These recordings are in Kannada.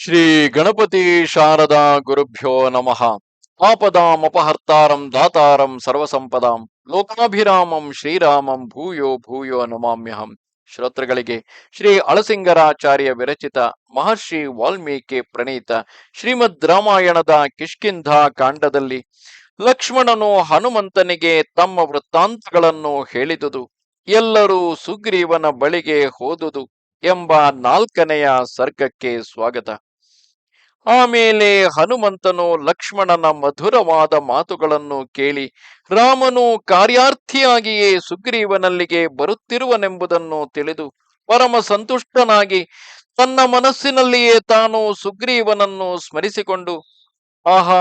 ಶ್ರೀ ಗಣಪತಿ ಶಾರದಾ ಗುರುಭ್ಯೋ ನಮಃ. ಆಪದಾಂ ಅಪಹರ್ತಾರಂ ದಾತಾರಂ ಸರ್ವಸಂಪದಾಂ ಲೋಕಾಭಿರಾಮಂ ಶ್ರೀರಾಮಂ ಭೂಯೋ ಭೂಯೋ ನಮಾಮ್ಯಹಂ. ಶ್ರೋತೃಗಳಿಗೆ ಶ್ರೀ ಅಳಸಿಂಗರಾಚಾರ್ಯ ವಿರಚಿತ ಮಹರ್ಷಿ ವಾಲ್ಮೀಕಿ ಪ್ರಣೀತ ಶ್ರೀಮದ್ ರಾಮಾಯಣದ ಕಿಷ್ಕಿಂಧ ಕಾಂಡದಲ್ಲಿ ಲಕ್ಷ್ಮಣನು ಹನುಮಂತನಿಗೆ ತಮ್ಮ ವೃತ್ತಾಂತಗಳನ್ನು ಹೇಳಿದುದು, ಎಲ್ಲರೂ ಸುಗ್ರೀವನ ಬಳಿಗೆ ಹೋದುದು ಎಂಬ ನಾಲ್ಕನೆಯ ಸರ್ಗಕ್ಕೆ ಸ್ವಾಗತ. ಆಮೇಲೆ ಹನುಮಂತನು ಲಕ್ಷ್ಮಣನ ಮಧುರವಾದ ಮಾತುಗಳನ್ನು ಕೇಳಿ, ರಾಮನು ಕಾರ್ಯಾರ್ಥಿಯಾಗಿಯೇ ಸುಗ್ರೀವನಲ್ಲಿಗೆ ಬರುತ್ತಿರುವನೆಂಬುದನ್ನು ತಿಳಿದು ಪರಮ ಸಂತುಷ್ಟನಾಗಿ ತನ್ನ ಮನಸ್ಸಿನಲ್ಲಿಯೇ ತಾನು ಸುಗ್ರೀವನನ್ನು ಸ್ಮರಿಸಿಕೊಂಡು, ಆಹಾ,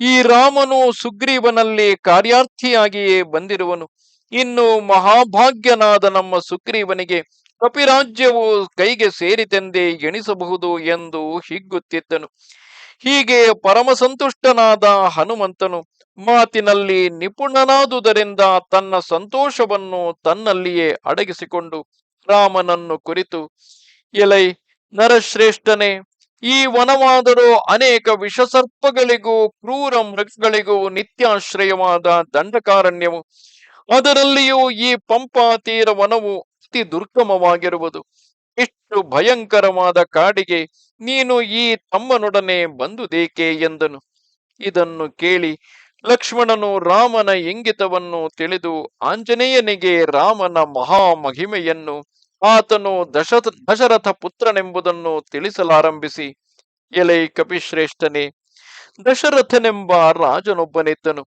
ಈ ರಾಮನು ಸುಗ್ರೀವನಲ್ಲಿ ಕಾರ್ಯಾರ್ಥಿಯಾಗಿಯೇ ಬಂದಿರುವನು. ಇನ್ನು ಮಹಾಭಾಗ್ಯನಾದ ನಮ್ಮ ಸುಗ್ರೀವನಿಗೆ ಕಪಿರಾಜ್ಯವು ಕೈಗೆ ಸೇರಿತೆಂದೇ ಎಣಿಸಬಹುದು ಎಂದು ಹಿಗ್ಗುತ್ತಿದ್ದನು. ಹೀಗೆ ಪರಮಸಂತುಷ್ಟನಾದ ಹನುಮಂತನು ಮಾತಿನಲ್ಲಿ ನಿಪುಣನಾದುದರಿಂದ ತನ್ನ ಸಂತೋಷವನ್ನು ತನ್ನಲ್ಲಿಯೇ ಅಡಗಿಸಿಕೊಂಡು ರಾಮನನ್ನು ಕುರಿತು, ಎಲೈ ನರಶ್ರೇಷ್ಠನೇ, ಈ ವನವಾದರೂ ಅನೇಕ ವಿಷಸರ್ಪಗಳಿಗೂ ಕ್ರೂರ ಮೃಗಗಳಿಗೂ ನಿತ್ಯಾಶ್ರಯವಾದ ದಂಡಕಾರಣ್ಯವು, ಅದರಲ್ಲಿಯೂ ಈ ಪಂಪಾತೀರ ವನವು ಅತಿ ದುರ್ಗಮವಾಗಿರುವುದು. ಇಷ್ಟು ಭಯಂಕರವಾದ ಕಾಡಿಗೆ ನೀನು ಈ ತಮ್ಮನೊಡನೆ ಬಂದುದೇಕೆ ಎಂದನು. ಇದನ್ನು ಕೇಳಿ ಲಕ್ಷ್ಮಣನು ರಾಮನ ಇಂಗಿತವನ್ನು ತಿಳಿದು ಆಂಜನೇಯನಿಗೆ ರಾಮನ ಮಹಾ ಮಹಿಮೆಯನ್ನು ಆತನು ದಶ ದಶರಥ ಪುತ್ರನೆಂಬುದನ್ನು ತಿಳಿಸಲಾರಂಭಿಸಿ, ಎಲೈ ಕಪಿಶ್ರೇಷ್ಠನೇ, ದಶರಥನೆಂಬ ರಾಜನೊಬ್ಬನಿದ್ದನು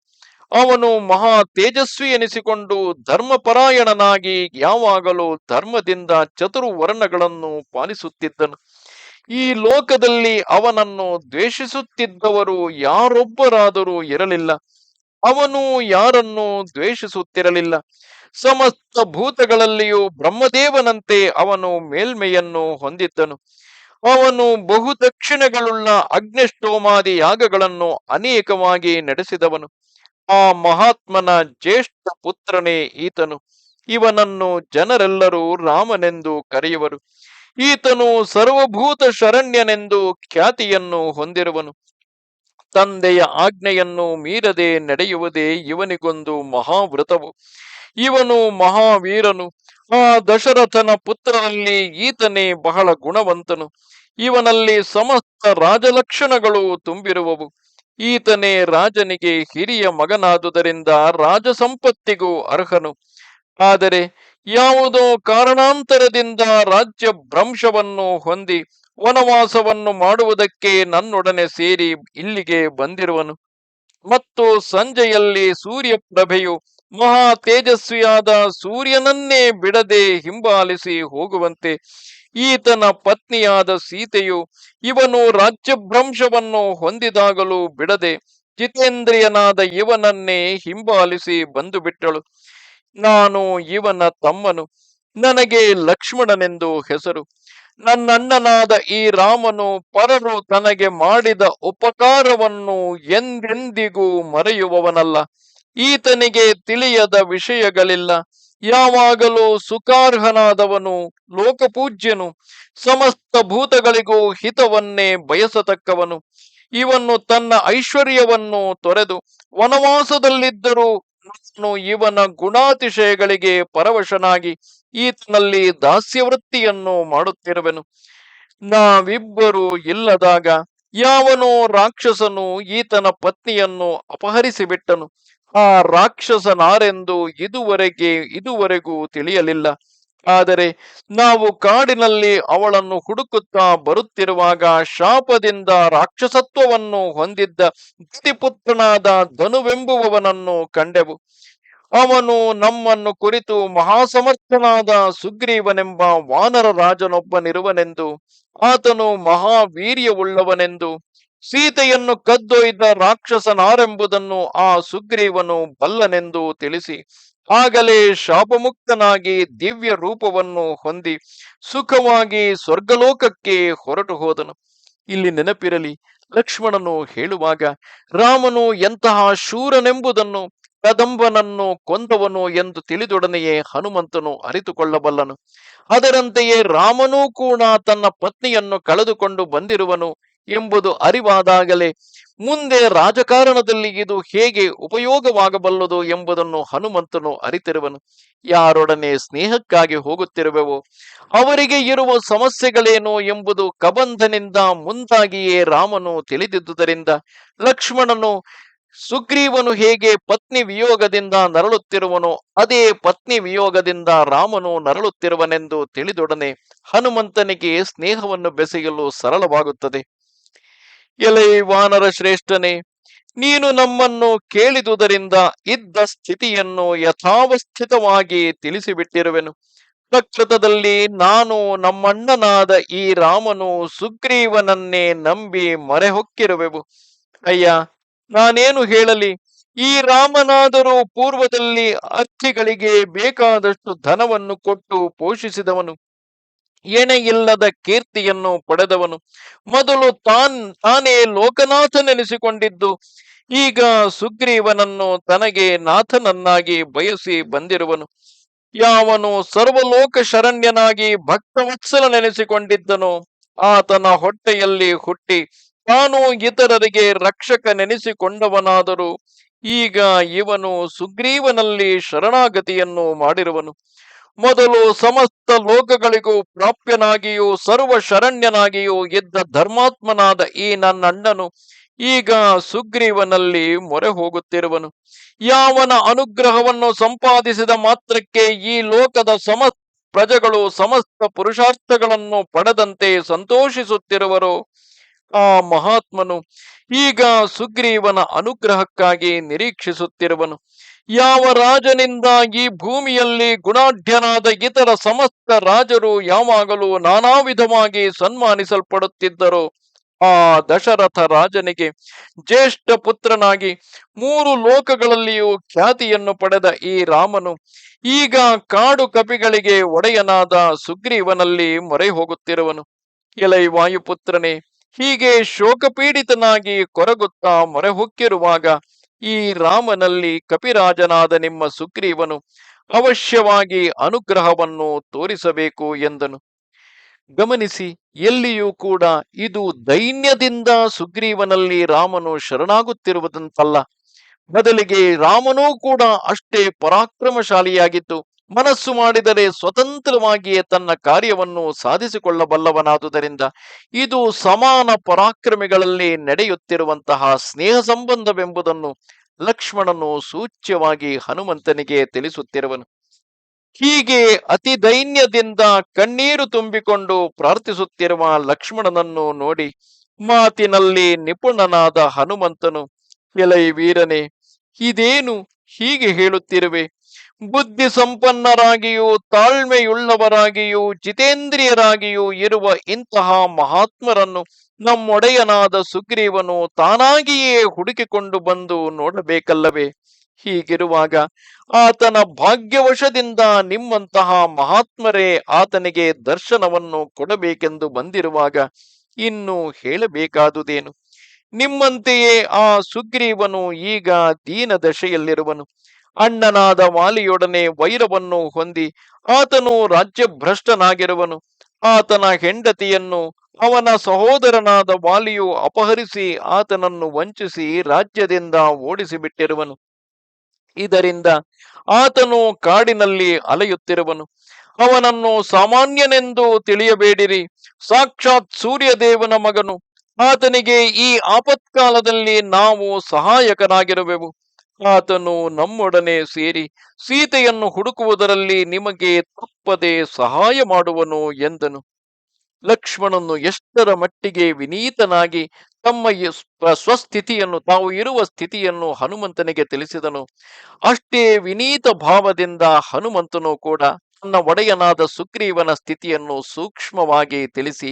ಅವನು ಮಹಾ ತೇಜಸ್ವಿ ಎನಿಸಿಕೊಂಡು ಧರ್ಮಪರಾಯಣನಾಗಿ ಯಾವಾಗಲೂ ಧರ್ಮದಿಂದ ಚತುರು ವರ್ಣಗಳನ್ನು ಪಾಲಿಸುತ್ತಿದ್ದನು. ಈ ಲೋಕದಲ್ಲಿ ಅವನನ್ನು ದ್ವೇಷಿಸುತ್ತಿದ್ದವರು ಯಾರೊಬ್ಬರಾದರೂ ಇರಲಿಲ್ಲ. ಅವನು ಯಾರನ್ನು ದ್ವೇಷಿಸುತ್ತಿರಲಿಲ್ಲ. ಸಮಸ್ತ ಭೂತಗಳಲ್ಲಿಯೂ ಬ್ರಹ್ಮದೇವನಂತೆ ಅವನು ಮೇಲ್ಮೆಯನ್ನು ಹೊಂದಿದ್ದನು. ಅವನು ಬಹುದಕ್ಷಿಣೆಗಳುಳ್ಳ ಅಗ್ನಿಷ್ಟೋಮಾದಿ ಯಾಗಗಳನ್ನು ಅನೇಕವಾಗಿ ನಡೆಸಿದವನು. ಆ ಮಹಾತ್ಮನ ಜ್ಯೇಷ್ಠ ಪುತ್ರನೇ ಈತನು. ಇವನನ್ನು ಜನರೆಲ್ಲರೂ ರಾಮನೆಂದು ಕರೆಯುವರು. ಈತನು ಸರ್ವಭೂತ ಶರಣ್ಯನೆಂದು ಖ್ಯಾತಿಯನ್ನು ಹೊಂದಿರುವನು. ತಂದೆಯ ಆಜ್ಞೆಯನ್ನು ಮೀರದೆ ನಡೆಯುವುದೇ ಇವನಿಗೊಂದು ಮಹಾವ್ರತವು. ಇವನು ಮಹಾವೀರನು. ಆ ದಶರಥನ ಪುತ್ರನಲ್ಲಿ ಈತನೇ ಬಹಳ ಗುಣವಂತನು. ಇವನಲ್ಲಿ ಸಮಸ್ತ ರಾಜಲಕ್ಷಣಗಳು ತುಂಬಿರುವವು. ಈತನೇ ರಾಜನಿಗೆ ಹಿರಿಯ ಮಗನಾದುದರಿಂದ ರಾಜ ಸಂಪತ್ತಿಗೂ ಅರ್ಹನು. ಆದರೆ ಯಾವುದೋ ಕಾರಣಾಂತರದಿಂದ ರಾಜ್ಯ ಭ್ರಂಶವನ್ನು ಹೊಂದಿ ವನವಾಸವನ್ನು ಮಾಡುವುದಕ್ಕೆ ನನ್ನೊಡನೆ ಸೇರಿ ಇಲ್ಲಿಗೆ ಬಂದಿರುವನು. ಮತ್ತು ಸಂಜೆಯಲ್ಲಿ ಸೂರ್ಯಪ್ರಭೆಯು ಮಹಾ ತೇಜಸ್ವಿಯಾದ ಸೂರ್ಯನನ್ನೇ ಬಿಡದೆ ಹಿಂಬಾಲಿಸಿ ಹೋಗುವಂತೆ ಈತನ ಪತ್ನಿಯಾದ ಸೀತೆಯು ಇವನು ರಾಜ್ಯಭ್ರಂಶವನ್ನು ಹೊಂದಿದಾಗಲೂ ಬಿಡದೆ ಜಿತೇಂದ್ರಿಯನಾದ ಇವನನ್ನೇ ಹಿಂಬಾಲಿಸಿ ಬಂದು ಬಿಟ್ಟಳು ನಾನು ಇವನ ತಮ್ಮನು, ನನಗೆ ಲಕ್ಷ್ಮಣನೆಂದು ಹೆಸರು. ನನ್ನಣ್ಣನಾದ ಈ ರಾಮನು ಪರರು ತನಗೆ ಮಾಡಿದ ಉಪಕಾರವನ್ನು ಎಂದೆಂದಿಗೂ ಮರೆಯುವವನಲ್ಲ. ಈತನಿಗೆ ತಿಳಿಯದ ವಿಷಯಗಳಿಲ್ಲ. ಯಾವಾಗಲೂ ಸುಖಾರ್ಹನಾದವನು ಲೋಕಪೂಜ್ಯನು, ಸಮಸ್ತ ಭೂತಗಳಿಗೂ ಹಿತವನ್ನೇ ಬಯಸತಕ್ಕವನು. ಇವನು ತನ್ನ ಐಶ್ವರ್ಯವನ್ನು ತೊರೆದು ವನವಾಸದಲ್ಲಿದ್ದರೂ ನಾನು ಇವನ ಗುಣಾತಿಶಯಗಳಿಗೆ ಪರವಶನಾಗಿ ಈತನಲ್ಲಿ ದಾಸ್ಯವೃತ್ತಿಯನ್ನು ಮಾಡುತ್ತಿರುವೆನು. ನಾವಿಬ್ಬರು ಇಲ್ಲದಾಗ ಯಾವನೋ ರಾಕ್ಷಸನು ಈತನ ಪತ್ನಿಯನ್ನು ಅಪಹರಿಸಿಬಿಟ್ಟನು. ಆ ರಾಕ್ಷಸನಾರೆಂದು ಇದುವರೆಗೆ, ಇದುವರೆಗೂ ತಿಳಿಯಲಿಲ್ಲ. ಆದರೆ ನಾವು ಕಾಡಿನಲ್ಲಿ ಅವಳನ್ನು ಹುಡುಕುತ್ತಾ ಬರುತ್ತಿರುವಾಗ ಶಾಪದಿಂದ ರಾಕ್ಷಸತ್ವವನ್ನು ಹೊಂದಿದ್ದ ಗತಿಪುತ್ರನಾದ ಧನುವೆಂಬುವವನನ್ನು ಕಂಡೆವು. ಅವನು ನಮ್ಮನ್ನು ಕುರಿತು ಮಹಾಸಮರ್ಥನಾದ ಸುಗ್ರೀವನೆಂಬ ವಾನರ ರಾಜನೊಬ್ಬನಿರುವನೆಂದು, ಆತನು ಮಹಾವೀರ್ಯವುಳ್ಳವನೆಂದು ಸೀತೆಯನ್ನು ಕದ್ದೊಯ್ದ ರಾಕ್ಷಸನಾರೆಂಬುದನ್ನು ಆ ಸುಗ್ರೀವನು ಬಲ್ಲನೆಂದು ತಿಳಿಸಿ, ಆಗಲೇ ಶಾಪಮುಕ್ತನಾಗಿ ದಿವ್ಯ ರೂಪವನ್ನು ಹೊಂದಿ ಸುಖವಾಗಿ ಸ್ವರ್ಗಲೋಕಕ್ಕೆ ಹೊರಟು ಹೋದನು. ಇಲ್ಲಿ ನೆನಪಿರಲಿ, ಲಕ್ಷ್ಮಣನು ಹೇಳುವಾಗ, ರಾಮನು ಎಂತಹ ಶೂರನೆಂಬುದನ್ನು, ಕದಂಬನನ್ನು ಕೊಂದವನು ಎಂದು ತಿಳಿದೊಡನೆಯೇ ಹನುಮಂತನು ಅರಿತುಕೊಳ್ಳಬಲ್ಲನು. ಅದರಂತೆಯೇ ರಾಮನೂ ಕೂಡ ತನ್ನ ಪತ್ನಿಯನ್ನು ಕಳೆದುಕೊಂಡು ಬಂದಿರುವನು. ಎಂಬುದು ಅರಿವಾದಾಗಲೇ ಮುಂದೆ ರಾಜಕಾರಣದಲ್ಲಿ ಇದು ಹೇಗೆ ಉಪಯೋಗವಾಗಬಲ್ಲದು ಎಂಬುದನ್ನು ಹನುಮಂತನು ಅರಿತಿರುವನು. ಯಾರೊಡನೆ ಸ್ನೇಹಕ್ಕಾಗಿ ಹೋಗುತ್ತಿರುವೆವೋ, ಅವರಿಗೆ ಇರುವ ಸಮಸ್ಯೆಗಳೇನು ಎಂಬುದು ಕಬಂಧನಿಂದ ಮುಂದಾಗಿಯೇ ರಾಮನು ತಿಳಿದಿದ್ದುದರಿಂದ, ಲಕ್ಷ್ಮಣನು ಸುಗ್ರೀವನು ಹೇಗೆ ಪತ್ನಿ ವಿಯೋಗದಿಂದ ನರಳುತ್ತಿರುವನು, ಅದೇ ಪತ್ನಿ ವಿಯೋಗದಿಂದ ರಾಮನು ನರಳುತ್ತಿರುವನೆಂದು ತಿಳಿದೊಡನೆ ಹನುಮಂತನಿಗೆ ಸ್ನೇಹವನ್ನು ಬೆಸೆಯಲು ಸರಳವಾಗುತ್ತದೆ. ಎಲೆ ವಾನರ ಶ್ರೇಷ್ಠನೇ, ನೀನು ನಮ್ಮನ್ನು ಕೇಳಿದುದರಿಂದ ಇದ್ದ ಸ್ಥಿತಿಯನ್ನು ಯಥಾವಸ್ಥಿತವಾಗಿ ತಿಳಿಸಿಬಿಟ್ಟಿರುವೆನು. ಪ್ರಕೃತದಲ್ಲಿ ನಾನು ನಮ್ಮಣ್ಣನಾದ ಈ ರಾಮನು ಸುಗ್ರೀವನನ್ನೇ ನಂಬಿ ಮೊರೆಹೊಕ್ಕಿರುವೆವು. ಅಯ್ಯ, ನಾನೇನು ಹೇಳಲಿ? ಈ ರಾಮನಾದರೂ ಪೂರ್ವದಲ್ಲಿ ಅರ್ಥಿಗಳಿಗೆ ಬೇಕಾದಷ್ಟು ಧನವನ್ನು ಕೊಟ್ಟು ಪೋಷಿಸಿದವನು. ಎಣೆ ಇಲ್ಲದ ಕೀರ್ತಿಯನ್ನು ಪಡೆದವನು ಮೊದಲು ತಾನ್, ತಾನೇ ಲೋಕನಾಥನೆನಿಸಿಕೊಂಡಿದ್ದು. ಈಗ ಸುಗ್ರೀವನನ್ನು ತನಗೆ ನಾಥನನ್ನಾಗಿ ಬಯಸಿ ಬಂದಿರುವನು. ಯಾವನು ಸರ್ವಲೋಕ ಶರಣ್ಯನಾಗಿ ಭಕ್ತವತ್ಸಲನೆನಿಸಿಕೊಂಡಿದ್ದನೋ. ಆತನ ಹೊಟ್ಟೆಯಲ್ಲಿ ಹುಟ್ಟಿ ತಾನು ಇತರರಿಗೆ ರಕ್ಷಕ ನೆನೆಸಿಕೊಂಡವನಾದರೂ ಈಗ ಇವನು ಸುಗ್ರೀವನಲ್ಲಿ ಶರಣಾಗತಿಯನ್ನು ಮಾಡಿರುವನು. ಮೊದಲು ಸಮಸ್ತ ಲೋಕಗಳಿಗೂ ಪ್ರಾಪ್ಯನಾಗಿಯೂ ಸರ್ವ ಶರಣ್ಯನಾಗಿಯೂ ಇದ್ದ ಧರ್ಮಾತ್ಮನಾದ ಈ ನನ್ನಣ್ಣನು ಈಗ ಸುಗ್ರೀವನಲ್ಲಿ ಮೊರೆ ಹೋಗುತ್ತಿರುವನು ಯಾವನ ಅನುಗ್ರಹವನ್ನು ಸಂಪಾದಿಸಿದ ಮಾತ್ರಕ್ಕೆ ಈ ಲೋಕದ ಸಮಸ್ತ ಪ್ರಜೆಗಳು, ಸಮಸ್ತ ಪುರುಷಾರ್ಥಗಳನ್ನು ಪಡೆದಂತೆ ಸಂತೋಷಿಸುತ್ತಿರುವರು. ಆ ಮಹಾತ್ಮನು ಈಗ ಸುಗ್ರೀವನ ಅನುಗ್ರಹಕ್ಕಾಗಿ ನಿರೀಕ್ಷಿಸುತ್ತಿರುವನು. ಯಾವ ರಾಜನಿಂದಾಗಿ ಭೂಮಿಯಲ್ಲಿ ಗುಣಾಢ್ಯನಾದ ಇತರ ಸಮಸ್ತ ರಾಜರು ಯಾವಾಗಲೂ ನಾನಾ ವಿಧವಾಗಿ ಸನ್ಮಾನಿಸಲ್ಪಡುತ್ತಿದ್ದರು. ಆ ದಶರಥ ರಾಜನಿಗೆ ಜ್ಯೇಷ್ಠ ಪುತ್ರನಾಗಿ ಮೂರು ಲೋಕಗಳಲ್ಲಿಯೂ ಖ್ಯಾತಿಯನ್ನು ಪಡೆದ ಈ ರಾಮನು ಈಗ ಕಾಡು ಕಪಿಗಳಿಗೆ ಒಡೆಯನಾದ ಸುಗ್ರೀವನಲ್ಲಿ ಮೊರೆ ಹೋಗುತ್ತಿರುವನು ಎಲೈ ವಾಯುಪುತ್ರನೇ, ಹೀಗೆ ಶೋಕಪೀಡಿತನಾಗಿ ಕೊರಗುತ್ತಾ ಮೊರೆ ಹೊಕ್ಕಿರುವಾಗ ಈ ರಾಮನಲ್ಲಿ ಕಪಿರಾಜನಾದ ನಿಮ್ಮ ಸುಗ್ರೀವನು ಅವಶ್ಯವಾಗಿ ಅನುಗ್ರಹವನ್ನು ತೋರಿಸಬೇಕು ಎಂದನು. ಗಮನಿಸಿ, ಎಲ್ಲಿಯೂ ಕೂಡ ಇದು ದೈನ್ಯದಿಂದ ಸುಗ್ರೀವನಲ್ಲಿ ರಾಮನು ಶರಣಾಗುತ್ತಿರುವುದಂತಲ್ಲ. ಬದಲಿಗೆ ರಾಮನೂ ಕೂಡ ಅಷ್ಟೇ ಪರಾಕ್ರಮಶಾಲಿಯಾಗಿದ್ದು ಮನಸ್ಸು ಮಾಡಿದರೆ ಸ್ವತಂತ್ರವಾಗಿಯೇ ತನ್ನ ಕಾರ್ಯವನ್ನು ಸಾಧಿಸಿಕೊಳ್ಳಬಲ್ಲವನಾದುದರಿಂದ ಇದು ಸಮಾನ ಪರಾಕ್ರಮಿಗಳಲ್ಲಿ ನಡೆಯುತ್ತಿರುವಂತಹ ಸ್ನೇಹ ಸಂಬಂಧವೆಂಬುದನ್ನು ಲಕ್ಷ್ಮಣನು ಸೂಚ್ಯವಾಗಿ ಹನುಮಂತನಿಗೆ ತಿಳಿಸುತ್ತಿರುವನು. ಹೀಗೆ ಅತಿ ದೈನ್ಯದಿಂದ ಕಣ್ಣೀರು ತುಂಬಿಕೊಂಡು ಪ್ರಾರ್ಥಿಸುತ್ತಿರುವ ಲಕ್ಷ್ಮಣನನ್ನು ನೋಡಿ ಮಾತಿನಲ್ಲಿ ನಿಪುಣನಾದ ಹನುಮಂತನು, ಎಲೈ ವೀರನೇ, ಇದೇನು ಹೀಗೆ ಹೇಳುತ್ತಿರುವೆ? ಬುದ್ಧಿ ಸಂಪನ್ನರಾಗಿಯೂ ತಾಳ್ಮೆಯುಳ್ಳವರಾಗಿಯೂ, ಜಿತೇಂದ್ರಿಯರಾಗಿಯೂ ಇರುವ ಇಂತಹ ಮಹಾತ್ಮರನ್ನು ನಮ್ಮೊಡೆಯನಾದ ಸುಗ್ರೀವನು ತಾನಾಗಿಯೇ ಹುಡುಕಿಕೊಂಡು ಬಂದು ನೋಡಬೇಕಲ್ಲವೇ? ಹೀಗಿರುವಾಗ ಆತನ ಭಾಗ್ಯವಶದಿಂದ ನಿಮ್ಮಂತಹ ಮಹಾತ್ಮರೇ ಆತನಿಗೆ ದರ್ಶನವನ್ನು ಕೊಡಬೇಕೆಂದು ಬಂದಿರುವಾಗ ಇನ್ನು ಹೇಳಬೇಕಾದುದೇನು? ನಿಮ್ಮಂತೆಯೇ ಆ ಸುಗ್ರೀವನು ಈಗ ದೀನ ದಶೆಯಲ್ಲಿರುವನು ಅಣ್ಣನಾದ ವಾಲಿಯೊಡನೆ ವೈರವನ್ನು ಹೊಂದಿ ಆತನು ರಾಜ್ಯಭ್ರಷ್ಟನಾಗಿರುವನು. ಆತನ ಹೆಂಡತಿಯನ್ನು ಅವನ ಸಹೋದರನಾದ ವಾಲಿಯು ಅಪಹರಿಸಿ ಆತನನ್ನು ವಂಚಿಸಿ ರಾಜ್ಯದಿಂದ ಓಡಿಸಿಬಿಟ್ಟಿರುವನು. ಇದರಿಂದ ಆತನು ಕಾಡಿನಲ್ಲಿ ಅಲೆಯುತ್ತಿರುವನು. ಅವನನ್ನು ಸಾಮಾನ್ಯನೆಂದು ತಿಳಿಯಬೇಡಿರಿ. ಸಾಕ್ಷಾತ್ ಸೂರ್ಯದೇವನ ಮಗನು. ಆತನಿಗೆ ಈ ಆಪತ್ಕಾಲದಲ್ಲಿ ನಾವು ಸಹಾಯಕನಾಗಿರುವೆವು ಆತನು ನಮ್ಮೊಡನೆ ಸೇರಿ ಸೀತೆಯನ್ನು ಹುಡುಕುವುದರಲ್ಲಿ ನಿಮಗೆ ತಪ್ಪದೆ ಸಹಾಯ ಮಾಡುವನು ಎಂದನು. ಲಕ್ಷ್ಮಣನು ಎಷ್ಟರ ಮಟ್ಟಿಗೆ ವಿನೀತನಾಗಿ ತಮ್ಮ ಸ್ವಸ್ಥಿತಿಯನ್ನು, ತಾವು ಇರುವ ಸ್ಥಿತಿಯನ್ನು ಹನುಮಂತನಿಗೆ ತಿಳಿಸಿದನು. ಅಷ್ಟೇ ವಿನೀತ ಭಾವದಿಂದ ಹನುಮಂತನು ಕೂಡ ತನ್ನ ಒಡೆಯನಾದ ಸುಗ್ರೀವನ ಸ್ಥಿತಿಯನ್ನು ಸೂಕ್ಷ್ಮವಾಗಿ ತಿಳಿಸಿ,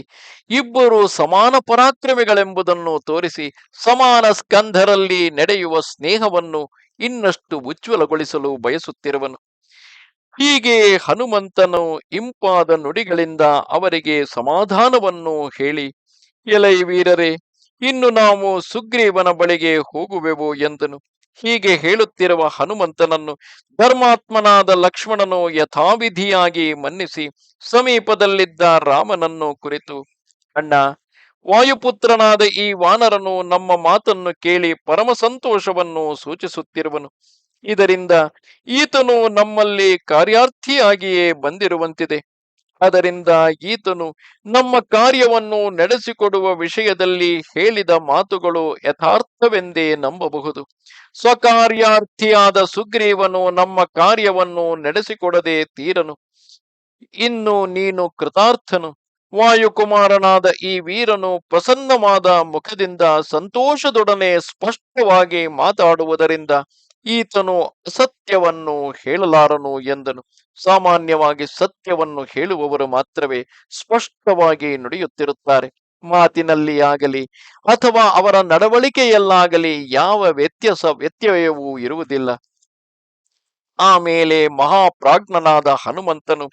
ಇಬ್ಬರು ಸಮಾನ ಪರಾಕ್ರಮಿಗಳೆಂಬುದನ್ನು ತೋರಿಸಿ, ಸಮಾನ ಸ್ಕಂಧರಲ್ಲಿ ನಡೆಯುವ ಸ್ನೇಹವನ್ನು ಇನ್ನಷ್ಟು ಉಜ್ವಲಗೊಳಿಸಲು ಬಯಸುತ್ತಿರುವನು. ಹೀಗೆ ಹನುಮಂತನು ಇಂಪಾದ ನುಡಿಗಳಿಂದ ಅವರಿಗೆ ಸಮಾಧಾನವನ್ನು ಹೇಳಿ, ಎಲೈ ವೀರರೇ, ಇನ್ನು ನಾವು ಸುಗ್ರೀವನ ಬಳಿಗೆ ಹೋಗುವೆವು ಎಂದನು. ಹೀಗೆ ಹೇಳುತ್ತಿರುವ ಹನುಮಂತನನ್ನು ಧರ್ಮಾತ್ಮನಾದ ಲಕ್ಷ್ಮಣನು ಯಥಾವಿಧಿಯಾಗಿ ಮನ್ನಿಸಿ ಸಮೀಪದಲ್ಲಿದ್ದ ರಾಮನನ್ನು ಕುರಿತು, ಅಣ್ಣ ವಾಯುಪುತ್ರನಾದ ಈ ವಾನರನು ನಮ್ಮ ಮಾತನ್ನು ಕೇಳಿ ಪರಮ ಸಂತೋಷವನ್ನು ಸೂಚಿಸುತ್ತಿರುವನು. ಇದರಿಂದ ಈತನು ನಮ್ಮಲ್ಲಿ ಕಾರ್ಯಾರ್ಥಿಯಾಗಿಯೇ ಬಂದಿರುವಂತಿದೆ. ಅದರಿಂದ ಈತನು ನಮ್ಮ ಕಾರ್ಯವನ್ನು ನಡೆಸಿಕೊಡುವ ವಿಷಯದಲ್ಲಿ ಹೇಳಿದ ಮಾತುಗಳು ಯಥಾರ್ಥವೆಂದೇ ನಂಬಬಹುದು. ಸ್ವಕಾರ್ಯಾರ್ಥಿಯಾದ ಸುಗ್ರೀವನು ನಮ್ಮ ಕಾರ್ಯವನ್ನು ನಡೆಸಿಕೊಡದೆ ತೀರನು. ಇನ್ನು ನೀನು ಕೃತಾರ್ಥನು. ವಾಯುಕುಮಾರನಾದ ಈ ವೀರನು ಪ್ರಸನ್ನವಾದ ಮುಖದಿಂದ ಸಂತೋಷದೊಡನೆ ಸ್ಪಷ್ಟವಾಗಿ ಮಾತಾಡುವುದರಿಂದ ಈತನು ಅಸತ್ಯವನ್ನು ಹೇಳಲಾರನು ಎಂದನು. ಸಾಮಾನ್ಯವಾಗಿ ಸತ್ಯವನ್ನು ಹೇಳುವವರು ಮಾತ್ರವೇ ಸ್ಪಷ್ಟವಾಗಿ ನುಡಿಯುತ್ತಿರುತ್ತಾರೆ. ಮಾತಿನಲ್ಲಿ ಆಗಲಿ ಅಥವಾ ಅವರ ನಡವಳಿಕೆಯಲ್ಲಾಗಲಿ ಯಾವ ವ್ಯತ್ಯಾಸ ವ್ಯತ್ಯಯವೂ ಇರುವುದಿಲ್ಲ. ಆಮೇಲೆ ಮಹಾಪ್ರಾಜ್ಞನಾದ ಹನುಮಂತನು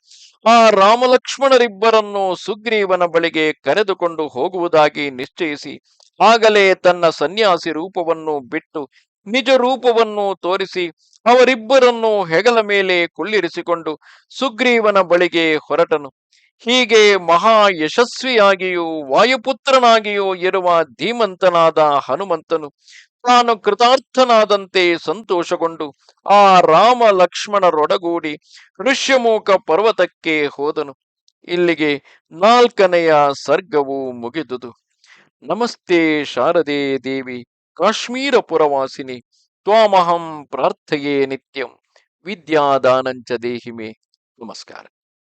ಆ ರಾಮಲಕ್ಷ್ಮಣರಿಬ್ಬರನ್ನು ಸುಗ್ರೀವನ ಬಳಿಗೆ ಕರೆದುಕೊಂಡು ಹೋಗುವುದಾಗಿ ನಿಶ್ಚಯಿಸಿ ಆಗಲೇ ತನ್ನ ಸನ್ಯಾಸಿ ರೂಪವನ್ನು ಬಿಟ್ಟು ನಿಜ ರೂಪವನ್ನು ತೋರಿಸಿ ಅವರಿಬ್ಬರನ್ನು ಹೆಗಲ ಮೇಲೆ ಕುಳ್ಳಿರಿಸಿಕೊಂಡು ಸುಗ್ರೀವನ ಬಳಿಗೆ ಹೊರಟನು. ಹೀಗೆ ಮಹಾ ಯಶಸ್ವಿಯಾಗಿಯೂ ವಾಯುಪುತ್ರನಾಗಿಯೂ ಇರುವ ಧೀಮಂತನಾದ ಹನುಮಂತನು ತಾನು ಕೃತಾರ್ಥನಾದಂತೆ ಸಂತೋಷಗೊಂಡು ಆ ರಾಮ ಲಕ್ಷ್ಮಣರೊಡಗೂಡಿ ಋಷ್ಯಮೂಕ ಪರ್ವತಕ್ಕೆ ಹೋದನು. ಇಲ್ಲಿಗೆ ನಾಲ್ಕನೆಯ ಸರ್ಗವು ಮುಗಿದುದು. ನಮಸ್ತೆ ಶಾರದೆ ದೇವಿ ಕಾಶ್ಮೀರ ಪುರವಾಸಿನಿ ತ್ವಾಮಹಂ ಪ್ರಾರ್ಥೆಯೇ ನಿತ್ಯಂ, ವಿದ್ಯಾದಾನಂಚ ದೇಹಿಮೆ. ನಮಸ್ಕಾರ.